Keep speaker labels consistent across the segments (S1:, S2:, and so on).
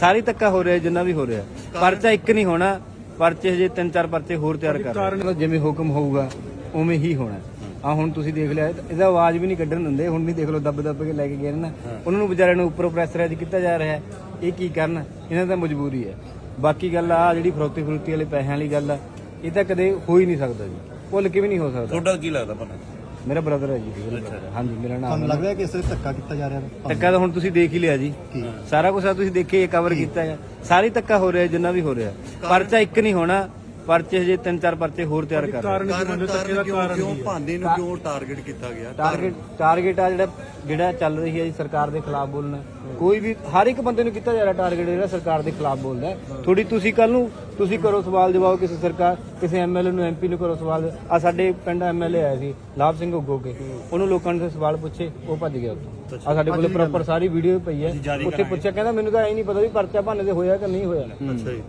S1: ਸਾਰੀ ਧੱਕਾ ਹੋ ਰਿਹਾ ਜਿੰਨਾ ਵੀ ਹੋ ਰਿਹਾ। ਪਰਚਾ ਇੱਕ ਨਹੀਂ ਹੋਣਾ ਪਰਚੇ ਹਜੇ ਤਿੰਨ ਚਾਰ ਪਰਚੇ ਹੋਰ ਤਿਆਰ ਕਰ। ਜਿਵੇਂ ਹੁਕਮ ਹੋਊਗਾ ਉਵੇਂ ਹੀ ਹੋਣਾ। ਆ ਹੁਣ ਤੁਸੀਂ ਦੇਖ ਲਿਆ ਇਹਦਾ ਆਵਾਜ਼ ਵੀ ਨਹੀਂ ਕੱਢਣ ਦਿੰਦੇ। ਹੁਣ ਨਹੀਂ ਦੇਖ ਲਓ ਦੱਬ ਦੱਬ ਕੇ ਲੈ ਕੇ ਗਏ ਨੇ ਉਹਨਾਂ ਨੂੰ ਵਿਚਾਰਿਆਂ ਨੂੰ ਉੱਪਰੋਂ ਪ੍ਰੈਸ਼ਰਾਈਜ਼ ਕੀਤਾ ਜਾ ਰਿਹਾ ਇਹ ਕੀ ਕਰਨ? ਇਹਨਾਂ ਦਾ ਮਜਬੂਰੀ ਹੈ। ਬਾਕੀ ਗੱਲ ਆ ਜਿਹੜੀ ਫਰੋਤੀ ਫਰੂਤੀ ਵਾਲੇ ਪੈਸਿਆਂ ਵਾਲੀ ਗੱਲ ਆ ਇਹ ਤਾਂ ਕਦੇ ਹੋ ਹੀ ਨਹੀਂ ਸਕਦਾ ਜੀ। ਭੁੱਲ ਕੇ ਵੀ ਨਹੀਂ ਹੋ ਸਕਦਾ।
S2: ਤੁਹਾਡਾ ਕੀ ਲੱਗਦਾ ਪਤਾ
S1: ਮੇਰਾ ਬ੍ਰਦਰ ਹੈ ਜੀ। ਹਾਂਜੀ ਮੇਰਾ ਨਾਮ
S3: ਤੁਹਾਨੂੰ
S1: ਹੈ।
S3: ਲੱਗ ਰਿਹਾ ਕਿ ਇਸ ਤੇ ਧੱਕਾ ਕੀਤਾ ਜਾ ਰਿਹਾ ਹੈ?
S1: ਧੱਕਾ ਤਾਂ ਹੁਣ ਤੁਸੀਂ ਦੇਖ ਹੀ ਲਿਆ ਜੀ। ਸਾਰਾ ਕੁਝ ਆ ਤੁਸੀਂ ਦੇਖੇ ਕਵਰ ਕੀਤਾ ਹੈ। ਸਾਰੀ ਧੱਕਾ ਹੋ ਰਿਹਾ ਜਿੰਨਾ ਵੀ ਹੋ ਰਿਹਾ। ਪਰਚਾ ਇੱਕ ਨਹੀਂ ਹੋਣਾ ਪਰਚੇ ਹਜੇ ਤਿੰਨ ਚਾਰ ਪਰਚੇ ਹੋਰ ਤਿਆਰ ਕਰ ਰਹੇ
S2: ਕਾਰਨ ਕਿਉਂ ਕਿਉਂ ਭਾਂਦੇ ਨੂੰ ਕਿਉਂ ਟਾਰਗੇਟ ਕੀਤਾ ਗਿਆ?
S1: ਟਾਰਗੇਟ ਟਾਰਗੇਟ ਆ ਜਿਹੜਾ ਜਿਹੜਾ ਚੱਲ ਰਹੀ ਹੈ ਜੀ ਸਰਕਾਰ ਦੇ ਖਿਲਾਫ ਬੋਲਣਾ। ਕੋਈ ਵੀ ਹਰ ਇੱਕ ਬੰਦੇ ਨੂੰ ਕੀਤਾ ਜਾ ਰਿਹਾ ਟਾਰਗੇਟ ਜਿਹੜਾ ਸਰਕਾਰ ਦੇ ਖਿਲਾਫ ਬੋਲਦਾ ਹੈ। ਥੋੜੀ ਤੁਸੀਂ ਕੱਲ ਨੂੰ ਤੁਸੀਂ ਕਰੋ ਸਵਾਲ ਜਵਾਬ ਕਿਸੇ ਸਰਕਾਰ ਕਿਸੇ ਐਮਐਲਏ ਨੂੰ ਐਮਪੀ ਨੂੰ ਕਰੋ ਸਵਾਲ। ਆ ਸਾਡੇ ਪਿੰਡ ਐਮਐਲਏ ਆਇਆ ਸੀ ਲਾਭ ਸਿੰਘ ਉਗੋਕੇ ਉਹਨੂੰ ਲੋਕਾਂ ਨੇ ਸਵਾਲ ਪੁੱਛੇ ਉਹ ਭੱਜ ਗਿਆ ਉੱਥੋਂ। ਆ ਸਾਡੇ ਕੋਲੇ ਪ੍ਰੋਪਰ ਸਾਰੀ ਵੀਡੀਓ ਪਈ ਹੈ। ਉੱਥੇ ਪੁੱਛਿਆ ਕਹਿੰਦਾ ਮੈਨੂੰ ਤਾਂ ਐ ਨਹੀਂ ਪਤਾ ਵੀ ਪਰਚਾ ਭੰਨ ਦੇ ਹੋਇਆ ਕਿ ਨਹੀਂ ਹੋਇਆ।
S2: ਅੱਛਾ ਜੀ।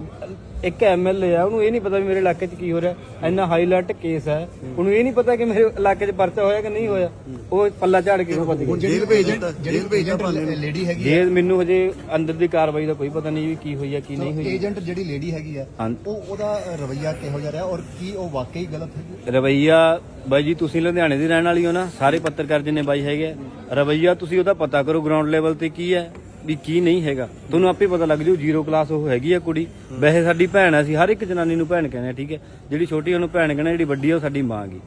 S1: ਇੱਕ ਐਮਐਲਏ ਆ ਉਹਨੂੰ ਇਹ ਨਹੀਂ ਪਤਾ ਵੀ ਮੇਰੇ ਇਲਾਕੇ 'ਚ ਕੀ ਹੋ ਰਿਹਾ। ਇੰਨਾ ਹਾਈਲਾਈਟ ਕੇਸ ਹੈ। ਉਹਨੂੰ ਇਹ ਨਹੀਂ ਪਤਾ ਕਿ ਮੇਰੇ ਇਲਾਕੇ 'ਚ ਪਰਚਾ ਹੋਇਆ ਕਿ ਨਹੀਂ ਹੋਇਆ। ਉਹ ਪੱਲਾ ਝਾੜ ਕੇ ਉਹ ਭੱਜ ਗਿਆ।
S3: ਜਿਹੜੀ ਏਜੰਟ ਜਿਹੜੀ ਏਜੰਟ ਲੇਡੀ ਹੈਗੀ
S1: ਜੇ ਮੈਨੂੰ ਹਜੇ ਅੰਦਰ ਦੀ ਕਾਰਵਾਈ ਦਾ ਕੋਈ ਪਤਾ ਨਹੀਂ ਵੀ ਕੀ ਹੋਈ ਹੈ ਕੀ ਨਹੀਂ ਹੋਈ
S3: ਏਜੰਟ ਜਿਹੜੀ ਲੇਡੀ ਹੈਗੀ ਆ। ਉਹ ਉਹਦਾ ਰਵਈਆ ਕਿਹੋ ਜਿਹਾ ਰਿਹਾ? ਔਰ ਕੀ ਉਹ ਵਾਕਈ ਗਲਤ ਹੈ?
S1: ਰਵਈਆ, ਬਾਈ ਜੀ, ਤੁਸੀਂ ਲੁਧਿਆਣੇ ਦੇ ਰਹਿਣ ਵਾਲੀ ਹੋ ਨਾ, ਸਾਰੇ ਪੱਤਰਕਾਰ ਜਿੰਨੇ ਬਾਈ ਹੈਗੇ ਆ। ਰਵਈਆ, ਤੁਸੀਂ ਉਹਦਾ ਪਤਾ ਕਰੋ ਗਰਾਊਂਡ ਲੈਵਲ ਤੇ ਕੀ ਹੈ, ਵੀ ਕੀ ਨਹੀਂ ਹੈਗਾ। ਤੁਹਾਨੂੰ ਆਪੇ ਪਤਾ ਲੱਗ ਜੂ ਜ਼ੀਰੋ ਕਲਾਸ ਉਹ ਹੈਗੀ ਆ ਕੁੜੀ। ਵੈਸੇ ਸਾਡੀ ਭੈਣ ਆ ਸੀ ਹਰ ਇੱਕ ਜਨਾਨੀ ਨੂੰ ਭੈਣ ਕਹਿੰਦੇ ਆ, ਠੀਕ ਹੈ? ਜਿਹੜੀ ਛੋਟੀ ਉਹਨੂੰ ਭੈਣ ਕਹਿੰਦੇ ਜਿਹੜੀ ਵੱਡੀ ਆ, ਉਹ ਸਾਡੀ ਮਾਂ ਗੀ।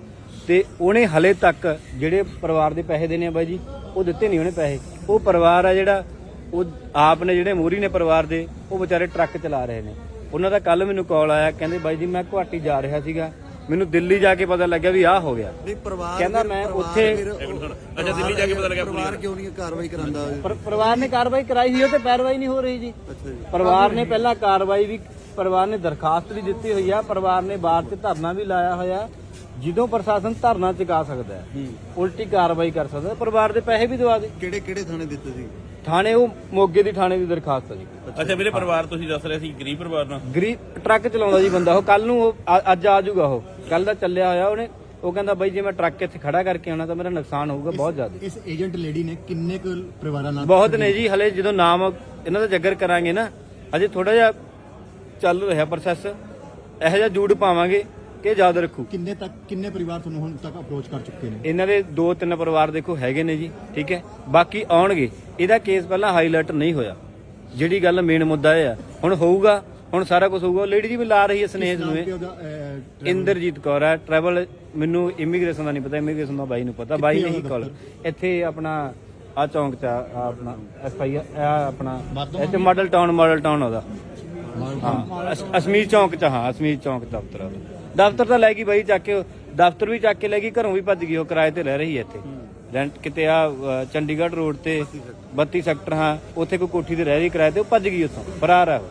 S1: ਤੇ ਉਹਨੇ ਹਲੇ ਤੱਕ ਜਿਹੜੇ ਪਰਿਵਾਰ ਦੇ ਪੈਸੇ ਦੇਣੇ ਆ ਬਾਈ ਜੀ, ਉਹ ਦਿੱਤੇ ਨਹੀਂ ਉਹਨੇ ਪੈਸੇ। ਉਹ ਪਰਿਵਾਰ ਆ ਜਿਹੜਾ, ਉਹ ਆਪ ਨੇ ਜਿਹੜੇ ਮੋਰੀ ਨੇ ਪਰਿਵਾਰ ਦੇ, ਉਹ ਵਿਚਾਰੇ ਟਰੱਕ ਚਲਾ ਰਹੇ ਨੇ। ਉਹਨਾਂ ਦਾ ਕੱਲ ਮੈਨੂੰ ਕਾਲ ਆਇਆ ਕਹਿੰਦੇ ਬਾਈ ਜੀ ਮੈਂ ਗੁਹਾਟੀ ਜਾ ਰਿਹਾ ਸੀਗਾ। ਮੈਨੂੰ ਦਿੱਲੀ ਜਾ ਕੇ ਪਤਾ ਲੱਗਿਆ ਵੀ ਆਹ ਹੋ ਗਿਆ।
S2: ਨਹੀਂ ਪਰਿਵਾਰ
S1: ਕਹਿੰਦਾ ਮੈਂ ਉੱਥੇ
S2: ਅੱਛਾ ਦਿੱਲੀ ਜਾ ਕੇ ਪਤਾ ਲੱਗਿਆ ਪਰਿਵਾਰ ਕਿਉਂ ਨਹੀਂ ਕਾਰਵਾਈ ਕਰਾਂਦਾ
S1: ਪਰ- ਪਰਿਵਾਰ ਨੇ ਕਾਰਵਾਈ ਕਰਾਈ ਸੀ ਉਹ ਤੇ ਪੈਰਵਾਈ ਨਹੀਂ ਹੋ ਰਹੀ ਜੀ।
S2: ਅੱਛਾ ਜੀ।
S1: ਪਰਿਵਾਰ ਨੇ ਪਹਿਲਾਂ ਕਾਰਵਾਈ ਵੀ ਪਰਿਵਾਰ ਨੇ ਦਰਖਾਸਤ ਵੀ ਦਿੱਤੀ ਹੋਈ ਆ ਪਰਿਵਾਰ ਨੇ ਬਾਹਰ ਤੇ ਧਰਨਾ ਵੀ ਲਾਇਆ ਹੋਇਆ। ਜਦੋਂ ਪ੍ਰਸ਼ਾਸਨ ਧਰਨਾ ਚੁਕਾ ਸਕਦਾ ਹੈ ਉਲਟੀ ਕਾਰਵਾਈ ਕਰ ਸਕਦਾ ਪਰਿਵਾਰ ਦੇ ਪੈਸੇ ਵੀ ਦਵਾ ਦੇ।
S2: ਕਿਹੜੇ ਕਿਹੜੇ ਥਾਣੇ ਦਿੱਤੇ ਸੀ?
S1: ਥਾਣੇ ਉਹ ਮੋਗੇ ਦੀ ਥਾਣੇ ਦੀ ਦਰਖਾਸਤ ਹੈ ਜੀ।
S4: ਅੱਛਾ ਵੀਰੇ ਪਰਿਵਾਰ ਤੁਸੀਂ ਦੱਸ ਰਹੇ ਸੀ ਗਰੀਬ ਪਰਿਵਾਰ ਨਾਲ?
S1: ਗਰੀਬ ਟਰੱਕ ਚਲਾਉਂਦਾ ਜੀ ਬੰਦਾ ਉਹ ਕੱਲ ਨੂੰ ਉਹ ਅ- ਅੱਜ ਆ ਜਾਊਗਾ ਉਹ। ਕੱਲ ਦਾ ਚੱਲਿਆ ਹੋਇਆ ਉਹਨੇ ਉਹ ਕਹਿੰਦਾ ਬਾਈ ਜੇ ਮੈਂ ਟਰੱਕ ਇੱਥੇ ਖੜਾ ਕਰਕੇ ਆਉਣਾ ਤਾਂ ਮੇਰਾ ਨੁਕਸਾਨ ਹੋਊਗਾ ਬਹੁਤ ਜ਼ਿਆਦਾ।
S3: ਇਸ ਏਜੰਟ ਲੇਡੀ ਨੇ ਕਿੰਨੇ ਕੁ ਪਰਿਵਾਰਾਂ ਨਾਲ
S1: ਬਹੁਤ ਨੇ ਜੀ ਹਲੇ ਜਦੋਂ ਨਾਮ ਇਹਨਾਂ ਦਾ ਜੱਗਰ ਕਰਾਂਗੇ ਨਾ ਅਜੇ ਥੋੜਾ ਜਿਹਾ ਚੱਲ ਰਿਹਾ ਪ੍ਰੋਸੈਸ ਇਹੋ ਜਿਹਾ ਜੂੜ ਪਾਵਾਂਗੇ। ਕਿ ਯਾਦ ਰੱਖੂ।
S3: ਕਿੰਨੇ ਤੱਕ ਕਿੰਨੇ ਪਰਿਵਾਰ ਤੁਹਾਨੂੰ ਹੁਣ ਤੱਕ ਅਪਰੋਚ ਕਰ ਚੁੱਕੇ ਨੇ?
S1: ਇਹਨਾਂ ਦੇ ਦੋ ਤਿੰਨ ਪਰਿਵਾਰ ਦੇਖੋ ਹੈਗੇ ਨੇ ਜੀ ਠੀਕ ਹੈ? ਬਾਕੀ ਆਉਣਗੇ। ਇਹਦਾ ਕੇਸ ਪਹਿਲਾਂ ਹਾਈਲਾਈਟ ਨਹੀਂ ਹੋਇਆ। ਜਿਹੜੀ ਗੱਲ ਮੇਨ ਮੁੱਦਾ ਇਹ ਆ। ਹੁਣ ਹੋਊਗਾ ਹੁਣ ਸਾਰਾ ਕੁਝ ਹੋਊਗਾ। ਲੇਡੀ ਜੀ ਵੀ ਲਾ ਰਹੀ ਹੈ ਸਨੇਹ ਨੂੰ
S3: ਅਹ,
S1: ਇੰਦਰਜੀਤ ਕੌਰ ਹੈ। ਟਰੈਵਲ ਮੈਨੂੰ ਇਮੀਗ੍ਰੇਸ਼ਨ ਦਾ ਨਹੀਂ ਪਤਾ ਇਮੀਗ੍ਰੇਸ਼ਨ ਦਾ ਬਾਈ ਨੂੰ ਪਤਾ। ਬਾਈ ਨੇ ਹੀ ਕਾਲ। ਇੱਥੇ ਆਪਣਾ ਆ ਚੌਂਕ ਚ ਆ ਆਹ ਆਪਣਾ ਐਫ ਆਈ ਆ ਆਪਣਾ ਇੱਥੇ ਮਾਡਲ ਟਾਊਨ ਮਾਡਲ ਟਾਊਨ ਉਹਦਾ। ਹਾਂ ਅਸ- ਅਸਮੀਰ ਚੌਂਕ ਚ ਹਾਂ ਅਸਮੀਰ ਚੌਂਕ ਦਫ਼ਤਰ ਆ ਉਹਦਾ। ਦਫ਼ਤਰ ਤਾਂ ਲੈ ਗਈ ਬਾਈ ਚੱਕ ਕੇ ਦਫ਼ਤਰ ਵੀ ਚੱਕ ਕੇ ਲੈ ਗਈ ਘਰੋਂ ਵੀ ਭੱਜ ਗਈ ਉਹ ਕਿਰਾਏ ਤੇ ਰਹਿ ਰਹੀ ਹੈ ਇੱਥੇ। ਰੈਂਟ ਕਿਤੇ ਆ ਚੰਡੀਗੜ੍ਹ ਰੋਡ ਤੇ 32 ਸੈਕਟਰ ਹਾਂ ਉੱਥੇ ਕੋਈ ਕੋਠੀ ਤੇ ਰਹਿ ਰਹੀ ਕਿਰਾਏ ਤੇ ਉਹ ਭੱਜ ਗਈ ਉੱਥੋਂ ਫਰਾਰ ਆ ਉਹ।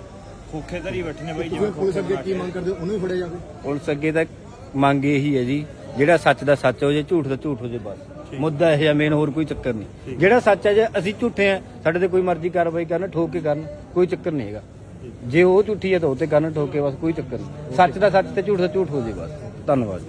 S4: ਖੋਖੇ ਧਰੀ ਬੈਠੇ ਨੇ ਬਾਈ
S3: ਤੁਸੀਂ ਪੁਲਿਸ ਅੱਗੇ ਕੀ ਮੰਗ ਕਰਦੇ ਹੋ? ਉਹਨੂੰ ਵੀ ਫੜਿਆ ਜਾਵੇ
S1: ਪੁਲਿਸ ਅੱਗੇ ਤਾਂ ਮੰਗ ਇਹੀ ਹੈ ਜੀ ਜਿਹੜਾ ਸੱਚ ਦਾ ਸੱਚ ਹੋ ਜੇ ਝੂਠ ਦਾ ਝੂਠ ਹੋ ਜੇ ਬਸ। ਮੁੱਦਾ ਇਹ ਹੈ ਮੇਨ ਹੋਰ ਕੋਈ ਚੱਕਰ ਨਹੀਂ। ਜਿਹੜਾ ਸੱਚ ਹੈ ਜੇ ਅਸੀਂ ਝੂਠੇ ਆ ਸਾਡੇ ਤੇ ਕੋਈ ਮਰਜ਼ੀ ਕਾਰਵਾਈ ਕਰਨ ਠੋਕ ਕੇ ਕਰਨ ਕੋਈ ਚੱਕਰ ਨਹੀਂ ਹੈਗਾ। ਜੇ ਉਹ ਝੂਠੀ ਹੈ ਤਾਂ ਉਹ ਤੇ ਕਰਨ ਠੋਕੇ ਬਸ, ਕੋਈ ਚੱਕਰ ਨਹੀਂ। ਸੱਚ ਦਾ ਸੱਚ ਤੇ ਝੂਠ ਦਾ ਝੂਠ ਹੋ ਜੇ ਬਸ। ਧੰਨਵਾਦ।